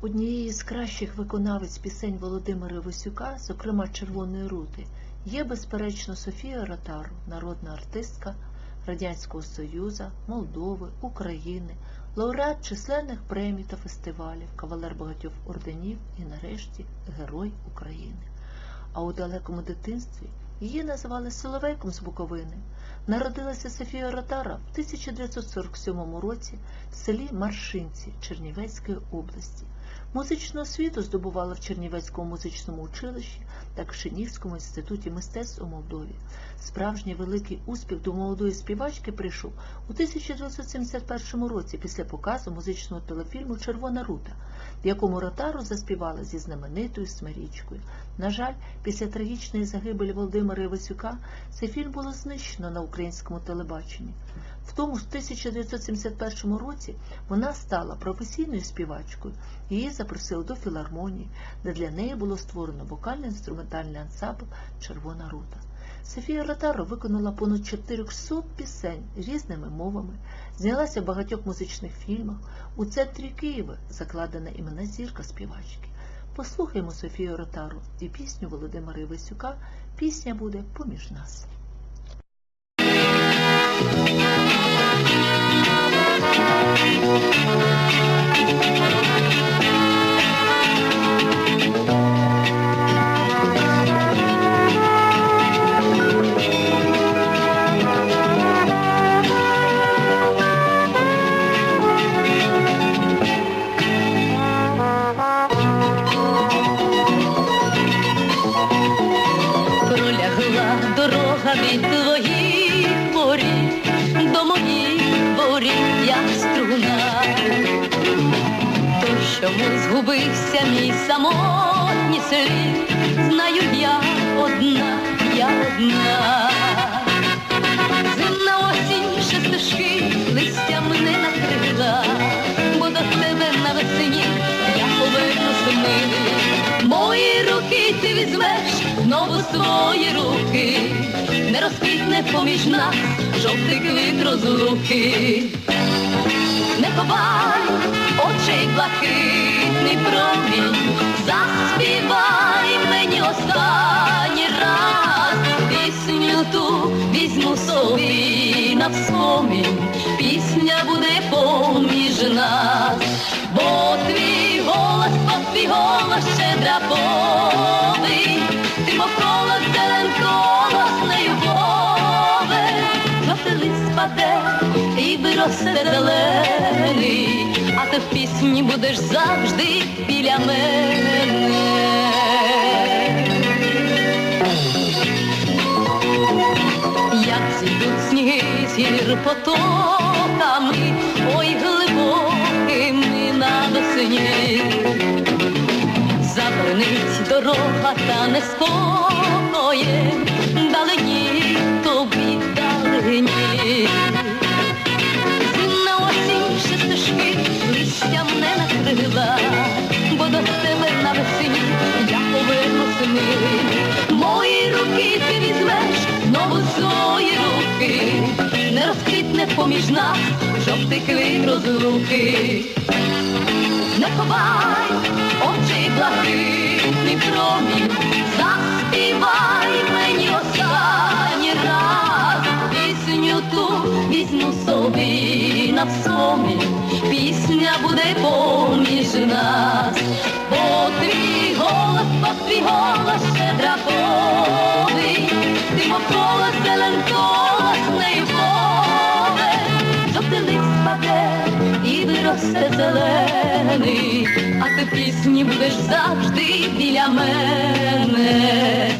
Однією з кращих виконавиць пісень Володимира Висюка, зокрема Червоної рути, є, безперечно, Софія Ротару, народна артистка Радянського Союзу, Молдови, України, лауреат численних премій та фестивалів, кавалер багатьох орденів і, нарешті, Герой України. А у далекому дитинстві її називали Соловейком з Буковини. Народилася Софія Ротара в 1947 році в селі Маршинці Чернівецької області. Музичну освіту здобувала в Чернівецькому музичному училищі та Кшинівському інституті мистецтв у Молдові. Справжній великий успіх до молодої співачки прийшов у 1971 році після показу музичного телефільму Червона рута, в якому Ротару заспівала зі знаменитою Смирічкою. На жаль, після трагічної загибелі Володимира Івасюка цей фільм було знищено на українському телебаченні. В тому ж 1971 році вона стала професійною співачкою. Її запросили до філармонії, де для неї було створено вокально-інструментальний ансамбль Червона рута. Софія Ротаро виконала понад 400 пісень різними мовами, знялася в багатьох музичних фільмах. У центрі Києва закладена імена зірка співачки. Послухаймо Софію Ротару і пісню Володимира Івасюка. Пісня буде поміж нас. Як струна. То чому згубився мій самотній слід, знаю я одна, я одна. Зимна осінь ще стежки листям не накрила, бо до тебе навесні я повернусь милий. Мої руки ти візьмеш знову свої руки, не розквітне поміж нас жовтий квіт розлуки. Не ховай очей блакитний промінь, заспівай мені останній раз пісню ту візьму собі на вспомінь, пісня буде поміж нас, бо твій голос, бо твій голос щедра повий, спаде і виросте зелений, а ти в пісні будеш завжди біля мене. Як зійдуть сніги з гір потоками, ой глибокими навесні. Забронить дорога та неспокоє, далині тобі далині. Поміж нас жовтий квіт розлуки. Не ховай очей блакитний промінь, заспівай мені останній раз пісню ту візьму собі на вспомінь, пісня буде поміж нас, бо твій голос, бо твій голос щедра повий, виросте зелений, а ти пісні будеш завжди біля мене.